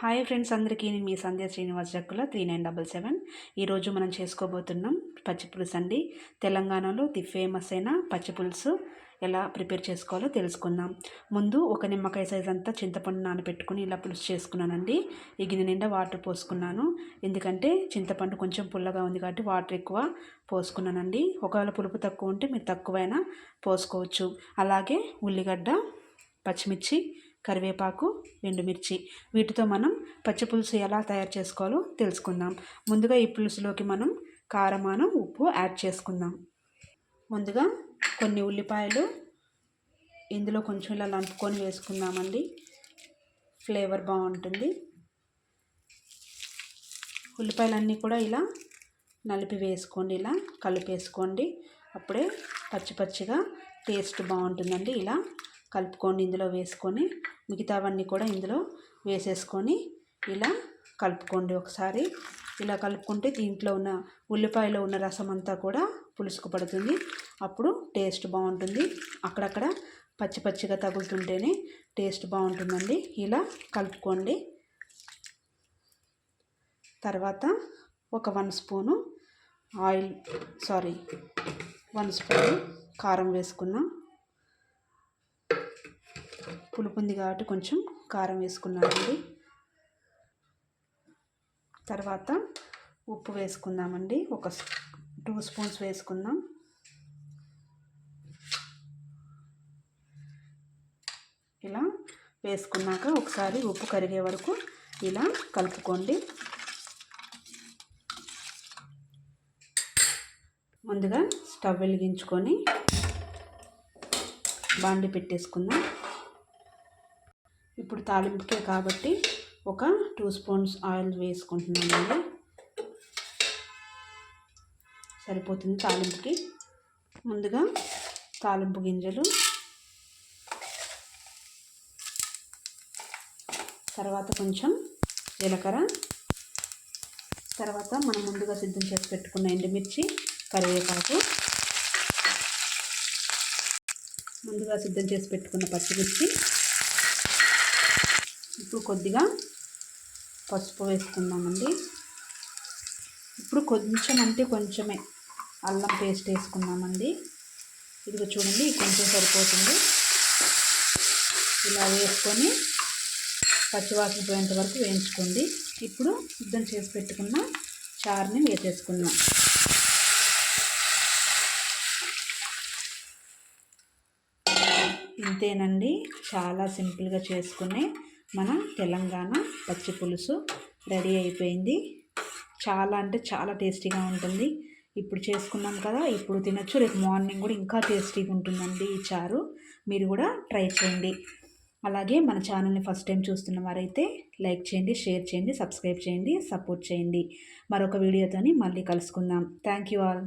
Hi friends అందరికీ నేను మీ Sandhya Srinivas Jakkula three nine double seven. ఈరోజు మనం చేసుకోబోతున్నాం పచ్చిపులుసు అండి. తెలంగాణలో ది ఫేమస్ అయిన పచ్చిపులుసు ఎలా ప్రిపేర్ చేసుకోవాలో తెలుసుకుందాం. ముందు ఒక నిమ్మకాయ సైజ్ అంతా చింతపండు నానబెట్టుకుని ఇలా పులుసు చేసుకున్నానండి. ఈ గిన్నె నిండా వాటర్ పోసుకున్నాను. ఎందుకంటే చింతపండు కొంచెం పుల్లగా ఉంది కాబట్టి వాటర్ ఎక్కువ పోసుకున్నానండి. ఒకవేళ పులుపు తక్కువ ఉంటే మీరు తక్కువైనా పోసుకోవచ్చు. అలాగే ఉల్లిగడ్డ పచ్చిమిర్చి కరివేపాకు ఎండుమిర్చి. వీటితో మనం పచ్చి పులుసు ఎలా తయారు చేసుకోవాలో తెలుసుకుందాం. ముందుగా ఈ పులుసులోకి మనం కారమానం ఉప్పు యాడ్ చేసుకుందాం. ముందుగా కొన్ని ఉల్లిపాయలు ఇందులో కొంచెం ఇలా లంపుకొని వేసుకుందామండి. ఫ్లేవర్ బాగుంటుంది. ఉల్లిపాయలన్నీ కూడా ఇలా నలిపి వేసుకోండి. ఇలా కలిపేసుకోండి. అప్పుడే పచ్చి పచ్చిగా టేస్ట్ బాగుంటుందండి. ఇలా కలుపుకోండి ఇందులో వేసుకొని మిగతావన్నీ కూడా ఇందులో వేసేసుకొని ఇలా కలుపుకోండి ఒకసారి. ఇలా కలుపుకుంటే దీంట్లో ఉన్న ఉల్లిపాయలో ఉన్న రసం అంతా కూడా పులుసుకు పడుతుంది. అప్పుడు టేస్ట్ బాగుంటుంది. అక్కడక్కడ పచ్చి పచ్చిగా తగులుతుంటేనే టేస్ట్ బాగుంటుందండి. ఇలా కలుపుకోండి. తర్వాత ఒక one spoon oil sorry one spoon కారం వేసుకున్నాం. పులుపు ఉంది కాబట్టి కొంచెం కారం వేసుకున్నామండి తర్వాత ఉప్పు వేసుకుందామండి. ఒక టూ స్పూన్స్ వేసుకుందాం. ఇలా వేసుకున్నాక ఒకసారి ఉప్పు కరిగే వరకు ఇలా కలుపుకోండి. ముందుగా స్టవ్ వెలిగించుకొని బాండి పెట్టేసుకుందాం. ఇప్పుడు తాలింపుకే కాబట్టి ఒక టూ స్పూన్స్ ఆయిల్ వేసుకుంటున్నానండి. సరిపోతుంది తాలింపుకి. ముందుగా తాలింపు గింజలు తర్వాత కొంచెం జీలకర్ర తర్వాత మనం ముందుగా సిద్ధం చేసి పెట్టుకున్న ఎండుమిర్చి కరివేపాకు. ముందుగా సిద్ధం చేసి పెట్టుకున్న పచ్చిమిర్చి ఇప్పుడు కొద్దిగా పసుపు వేసుకుందామండి. ఇప్పుడు కొంచెం అంటే కొంచెమే అల్లం పేస్ట్ వేసుకున్నామండి ఇదిగో చూడండి కొంచెం సరిపోతుంది. ఇలా వేసుకొని పచ్చివాసన పోయేంత వరకు వేయించుకోండి. ఇప్పుడు సిద్ధం చేసి పెట్టుకున్న చారుని వేసేసుకుందాం. ఇంతేనండి చాలా సింపుల్గా చేసుకునే మన తెలంగాణ పచ్చి పులుసు రెడీ అయిపోయింది. చాలా అంటే చాలా టేస్టీగా ఉంటుంది. ఇప్పుడు చేసుకున్నాం కదా ఇప్పుడు తినచ్చు. రేపు మార్నింగ్ కూడా ఇంకా టేస్టీగా ఉంటుందండి ఈ చారు. మీరు కూడా ట్రై చేయండి. అలాగే మన ఛానల్ని ఫస్ట్ టైం చూస్తున్న వారైతే లైక్ చేయండి షేర్ చేయండి సబ్స్క్రైబ్ చేయండి సపోర్ట్ చేయండి. మరొక వీడియోతోని మళ్ళీ కలుసుకుందాం. Thank you all.